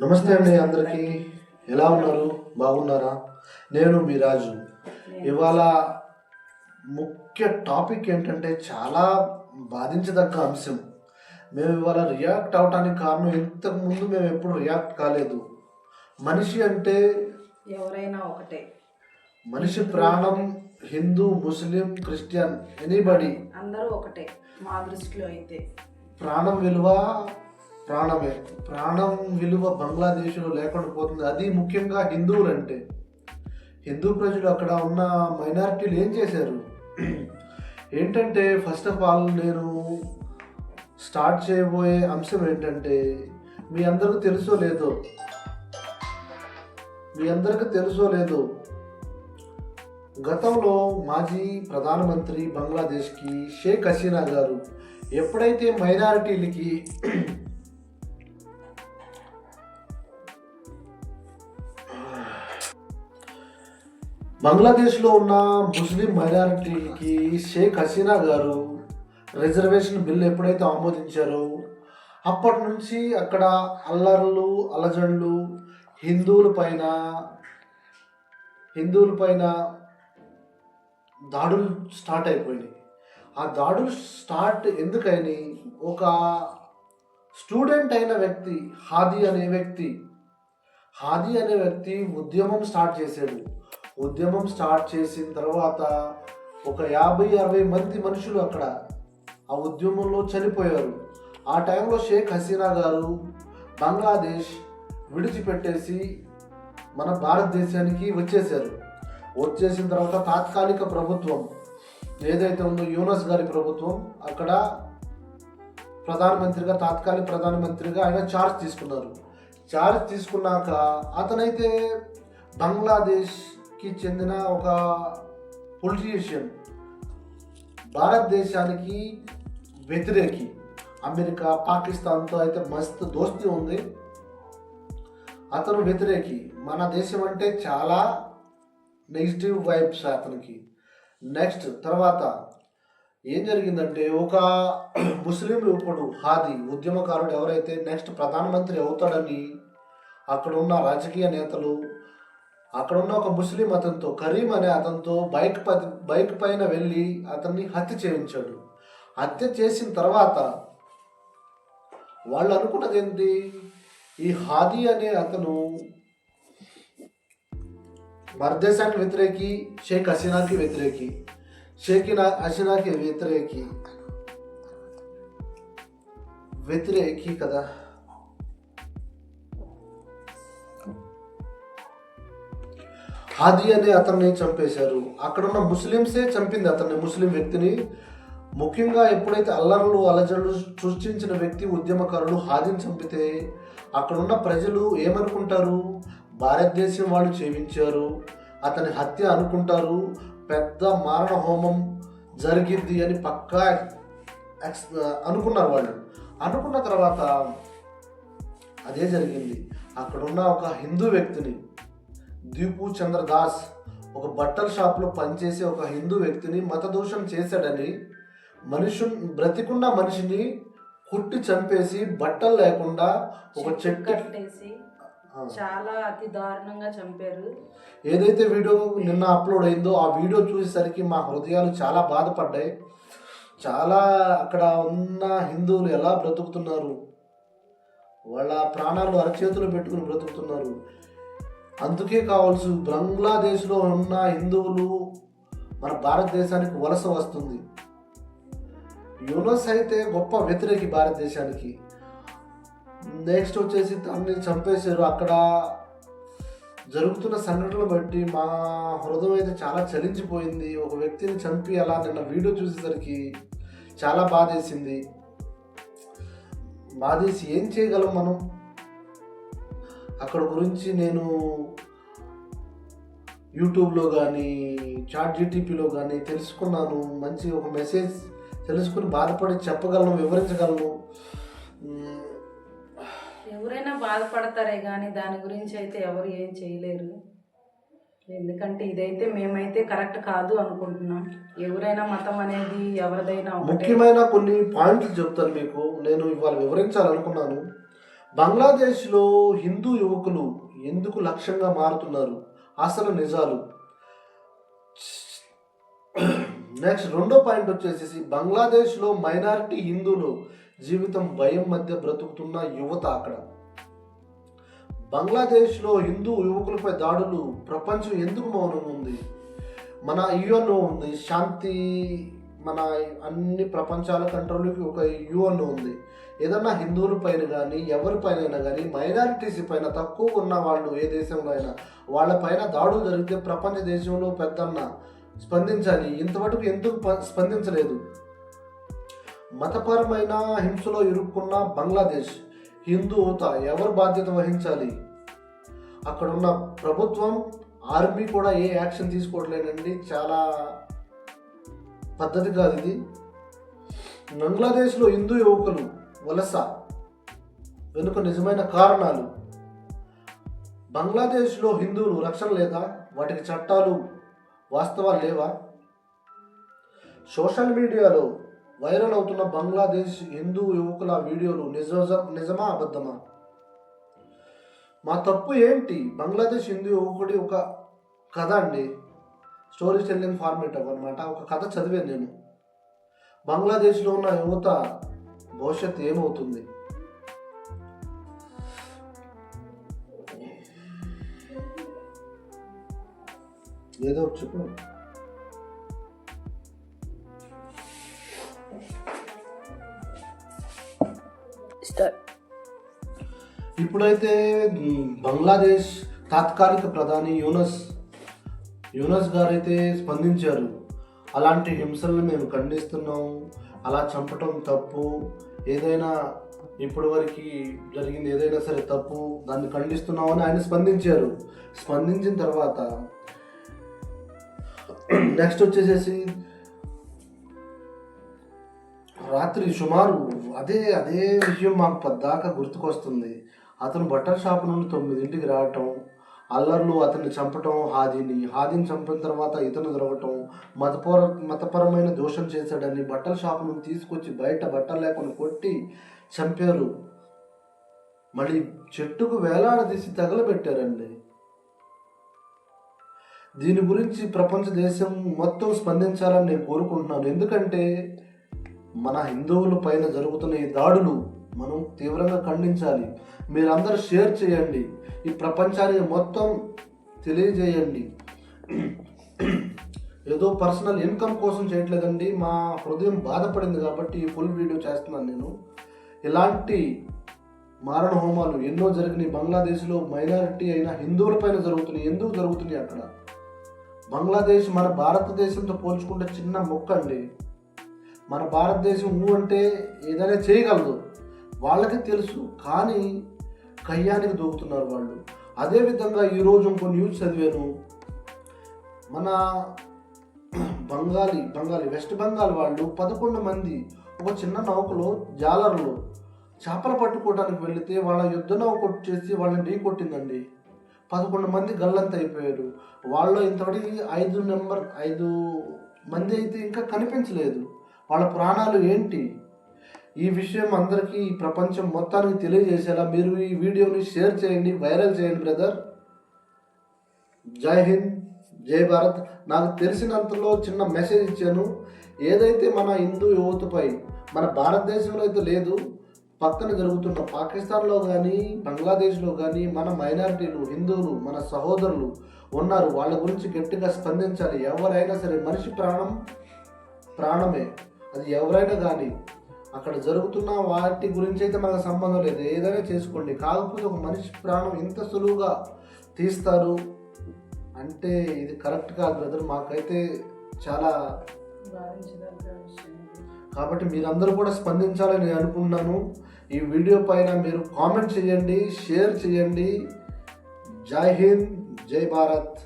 నమస్తే అండి అందరికీ. ఎలా ఉన్నారు? బాగున్నారా? నేను మీ రాజు. ఇవాళ ముఖ్య టాపిక్ ఏంటంటే చాలా బాధించదగ్గ అంశం. మేము ఇవాళ రియాక్ట్ అవడానికి కారణం ఇంతకు ముందు మేము ఎప్పుడు రియాక్ట్ కాలేదు. మనిషి అంటే ఎవరైనా ఒకటే. మనిషి ప్రాణం హిందూ ముస్లిం క్రిస్టియన్ ఎనీబడి అందరూ ఒకటే మా దృష్టిలో అయితే. ప్రాణం విలువ ప్రాణమే. ప్రాణం విలువ బంగ్లాదేశ్లో లేకుండా పోతుంది. అది ముఖ్యంగా హిందువులు అంటే హిందూ ప్రజలు అక్కడ ఉన్న మైనారిటీలు ఏం చేశారు? ఏంటంటే ఫస్ట్ ఆఫ్ ఆల్ నేను స్టార్ట్ చేయబోయే అంశం ఏంటంటే మీ అందరికీ తెలుసో లేదో? మీ అందరికీ తెలుసో లేదో? గతంలో మాజీ ప్రధానమంత్రి బంగ్లాదేశ్కి షేక్ హసీనా గారు ఎప్పుడైతే మైనారిటీలకి బంగ్లాదేశ్లో ఉన్న ముస్లిం మైనారిటీకి షేక్ హసీనా గారు రిజర్వేషన్ బిల్ ఎప్పుడైతే ఆమోదించారో అప్పటి నుంచి అక్కడ అల్లర్లు అలజడులు హిందువుల పైన హిందువుల పైన దాడులు స్టార్ట్ అయిపోయినాయి. ఆ దాడులు స్టార్ట్ ఎందుకని ఒక స్టూడెంట్ అయిన వ్యక్తి హాది అనే వ్యక్తి హాది అనే వ్యక్తి ఉద్యమం స్టార్ట్ చేశాడు. ఉద్యమం స్టార్ట్ చేసిన తర్వాత ఒక యాభై అరవై మంది మనుషులు అక్కడ ఆ ఉద్యమంలో చనిపోయారు. ఆ టైంలో షేక్ హసీనా గారు బంగ్లాదేశ్ విడిచిపెట్టేసి మన భారతదేశానికి వచ్చేసారు వచ్చేసిన తర్వాత తాత్కాలిక ప్రభుత్వం ఏదైతే ఉందో యూనస్ గారి ప్రభుత్వం అక్కడ ప్రధానమంత్రిగా తాత్కాలిక ప్రధానమంత్రిగా ఆయన ఛార్జ్ తీసుకున్నారు. ఛార్జ్ తీసుకున్నాక అతనైతే బంగ్లాదేశ్ కి చెందిన ఒక పొలిటీషియన్. భారతదేశానికి వ్యతిరేకి. అమెరికా పాకిస్తాన్తో అయితే మస్తు దోస్తి ఉంది. అతను వ్యతిరేకి. మన దేశం అంటే చాలా నెగిటివ్ వైబ్స్ అతనికి. నెక్స్ట్ తర్వాత ఏం జరిగిందంటే ఒక ముస్లిం యువకుడు హాది ఉద్యమకారుడు ఎవరైతే నెక్స్ట్ ప్రధానమంత్రి అవుతాడని అక్కడ ఉన్న రాజకీయ నేతలు అక్కడ ఉన్న ఒక ముస్లిం అతనితో కరీం అనే అతనితో బైక్ బైక్ పైన వెళ్ళి అతన్ని హత్య చేయించాడు. హత్య చేసిన తర్వాత వాళ్ళు అనుకున్నది ఏంటి? ఈ హాది అనే అతను భారతదేశానికి వ్యతిరేకి షేక్ హసీనాకి వ్యతిరేకి షేక్ హసీనాకి వ్యతిరేకి వ్యతిరేకి కదా. హాది అనే అతన్ని చంపేశారు. అక్కడున్న ముస్లిమ్సే చంపింది అతన్ని ముస్లిం వ్యక్తిని. ముఖ్యంగా ఎప్పుడైతే అల్లర్లు అలజడులు సృష్టించిన వ్యక్తి ఉద్యమకారులు హాదిని చంపితే అక్కడున్న ప్రజలు ఏమనుకుంటారు? భారతదేశం వాళ్ళు చేయించారు అతని హత్య అనుకుంటారు పెద్ద మారణ హోమం జరిగింది అని పక్కా ఎక్స్ అనుకున్నారు వాళ్ళు. అనుకున్న తర్వాత అదే జరిగింది. అక్కడున్న ఒక హిందూ వ్యక్తిని దీపు చంద్ర దాస్ ఒక బట్టల షాప్లో పనిచేసే ఒక హిందూ వ్యక్తిని మతదోషం చేశాడని మనిషి బ్రతికున్న మనిషిని కుట్టి చంపేసి బట్టలు లేకుండా ఒక చెట్టు కట్టేసి చాలా అతి దారుణంగా చంపారు. ఏదైతే వీడియో నిన్న అప్లోడ్ అయిందో ఆ వీడియో చూసేసరికి మా హృదయాలు చాలా బాధపడ్డాయి. చాలా అక్కడ ఉన్న హిందువులు ఎలా బ్రతుకుతున్నారు? వాళ్ళ ప్రాణాలు అరచేతులు పెట్టుకుని బ్రతుకుతున్నారు. అందుకే కావాల్సి బంగ్లాదేశ్లో ఉన్న హిందువులు మన భారతదేశానికి వలస వస్తుంది. యునస్ అయితే గొప్ప వ్యతిరేకి భారతదేశానికి. నెక్స్ట్ వచ్చేసి అన్ని చంపేశారు. అక్కడ జరుగుతున్న సంఘటనలు బట్టి మా హృదయం అయితే చాలా చలించిపోయింది. ఒక వ్యక్తిని చంపి అలా నిన్న వీడియో చూసేసరికి చాలా బాధేసింది. బాధేసి ఏం చేయగలం మనం? అక్కడ గురించి నేను యూట్యూబ్లో కానీ చాట్ జీటీపీలో కానీ తెలుసుకున్నాను. మంచి ఒక మెసేజ్ తెలుసుకుని బాధపడి చెప్పగలను వివరించగలను. ఎవరైనా బాధపడతారే కానీ దాని గురించి అయితే ఎవరు ఏం చేయలేరు. ఎందుకంటే ఇదైతే మేమైతే కరెక్ట్ కాదు అనుకుంటున్నాం. ఎవరైనా మతం అనేది ఎవరిదైనా ముఖ్యమైన కొన్ని పాయింట్లు చెప్తాను మీకు. నేను ఇవాళ వివరించాలనుకున్నాను. బంగ్లాదేశ్లో హిందూ యువకులు ఎందుకు లక్ష్యంగా మారుతున్నారు? అసలు నిజాలు. నెక్స్ట్ రెండో పాయింట్ వచ్చేసి బంగ్లాదేశ్లో మైనారిటీ హిందువులు జీవితం భయం మధ్య బ్రతుకుతున్న యువత అక్కడ. బంగ్లాదేశ్లో హిందూ యువకులపై దాడులు ప్రపంచం ఎందుకు మౌనం ఉంది? మన యుఎన్ఓ ఉంది శాంతి మన అన్ని ప్రపంచాల కంట్రోల్కి ఒక యుఎన్ఓ ఉంది. ఏదన్నా హిందువుల పైన కానీ ఎవరిపైన కానీ మైనారిటీస్ పైన తక్కువ ఉన్న వాళ్ళు ఏ దేశంలో అయినా వాళ్ళపైన దాడులు జరిగితే ప్రపంచ దేశంలో పెద్దన్న స్పందించాలి. ఇంతవరకు ఎందుకు స్పందించలేదు? మతపరమైన హింసలో ఇరుక్కున్న బంగ్లాదేశ్ హిందూత ఎవరు బాధ్యత వహించాలి? అక్కడ ఉన్న ప్రభుత్వం ఆర్మీ కూడా ఏ యాక్షన్ తీసుకోవట్లేదండి. చాలా పద్ధతి కాదు ఇది. బంగ్లాదేశ్లో హిందూ యువకులు వలస వెనుక నిజమైన కారణాలు. బంగ్లాదేశ్లో హిందువులు రక్షణ లేదా? వాటికి చట్టాలు వాస్తవాలు లేవా? సోషల్ మీడియాలో వైరల్ అవుతున్న బంగ్లాదేశ్ హిందూ యువకుల వీడియోలు నిజ నిజమా అబద్ధమా? మా తప్పు ఏంటి? బంగ్లాదేశ్ హిందూ యువకుడి ఒక కథ అండి. స్టోరీ టెల్లింగ్ ఫార్మేట్ అనమాట ఒక కథ చదివాను నేను. బంగ్లాదేశ్లో ఉన్న యువత భవిష్యత్తు ఏమవుతుంది? ఏదో చెప్పు. ఇప్పుడైతే బంగ్లాదేశ్ తాత్కాలిక ప్రధాని యూనస్ యునెస్ గారు అయితే స్పందించారు అలాంటి హింసలను మేము ఖండిస్తున్నాం అలా చంపటం తప్పు ఏదైనా ఇప్పటి వరకు జరిగింది ఏదైనా సరే తప్పు దాన్ని ఖండిస్తున్నామని ఆయన స్పందించారు. స్పందించిన తర్వాత నెక్స్ట్ వచ్చేసేసి రాత్రి సుమారు అదే అదే విషయం మాకు పద్దాకా గుర్తుకొస్తుంది. అతను బట్టల షాప్ నుండి తొమ్మిదింటికి రావటం అల్లర్లు అతన్ని చంపటం హాదీని హాదీని చంపిన తర్వాత ఇతను దొరకటం మతపర మతపరమైన దోషం చేశాడని బట్టల షాప్ నుండి తీసుకొచ్చి బయట బట్టలు లేకుండా కొట్టి చంపారు. మళ్ళీ చెట్టుకు వేలాడదీసి తగలబెట్టారండి. దీని గురించి ప్రపంచ దేశం మొత్తం స్పందించాలని నేను కోరుకుంటున్నాను. ఎందుకంటే మన హిందువుల పైన జరుగుతున్న ఈ దాడులు మనం తీవ్రంగా ఖండించాలి. మీరందరూ షేర్ చేయండి. ఈ ప్రపంచానికి మొత్తం తెలియజేయండి. ఏదో పర్సనల్ ఇన్కమ్ కోసం చేయట్లేదండి. మా హృదయం బాధపడింది కాబట్టి ఈ ఫుల్ వీడియో చేస్తున్నాను నేను. ఇలాంటి మారణ హోమాలు ఎన్నో జరిగినాయి. బంగ్లాదేశ్లో మైనారిటీ అయిన హిందువుల పైన జరుగుతున్నాయి. ఎందుకు జరుగుతున్నాయి అక్కడ? బంగ్లాదేశ్ మన భారతదేశంతో పోల్చుకుంటే చిన్న మొక్క అండి. మన భారతదేశం ఊ అంటే ఏదైనా చేయగలదు. వాళ్ళకి తెలుసు కానీ కయ్యానికి దూకుతున్నారు వాళ్ళు. అదేవిధంగా ఈరోజు ఇంకో న్యూస్ చదివాను. మన బంగాలీ బంగాలీ వెస్ట్ బెంగాల్ వాళ్ళు పదకొండు మంది ఒక చిన్న నౌకలో జాలర్లు చేపలు పట్టుకోవడానికి వెళితే వాళ్ళ యుద్ధ నౌక చేసి వాళ్ళని ఢీ కొట్టిందండి. పదకొండు మంది గల్లంత అయిపోయారు. వాళ్ళు ఇంతవరకు ఐదు నెంబర్ ఐదు మంది అయితే ఇంకా కనిపించలేదు. వాళ్ళ ప్రాణాలు ఏంటి? ఈ విషయం అందరికీ ఈ ప్రపంచం మొత్తానికి తెలియజేసేలా మీరు ఈ వీడియోని షేర్ చేయండి వైరల్ చేయండి బ్రదర్. జై హింద్ జై భారత్. నాకు తెలిసినంతలో చిన్న మెసేజ్ ఇచ్చాను. ఏదైతే మన హిందూ యువతపై మన భారతదేశంలో అయితే లేదు పక్కన జరుగుతున్న పాకిస్తాన్లో కానీ బంగ్లాదేశ్లో కానీ మన మైనారిటీలు హిందువులు మన సహోదరులు ఉన్నారు. వాళ్ళ గురించి గట్టిగా స్పందించాలి. ఎవరైనా సరే మనిషి ప్రాణం ప్రాణమే. అది ఎవరైనా కానీ అక్కడ జరుగుతున్న వాటి గురించి అయితే మనకు సంబంధం లేదు. ఏదైనా చేసుకోండి. కాకపోతే ఒక మనిషి ప్రాణం ఇంత సులువుగా తీస్తారు అంటే ఇది కరెక్ట్ కాదు బ్రదర్. మాకైతే చాలా కాబట్టి మీరందరూ కూడా స్పందించాలని నేను అనుకున్నాను ఈ వీడియో పైన మీరు కామెంట్ చేయండి షేర్ చేయండి. జై హింద్ జై భారత్.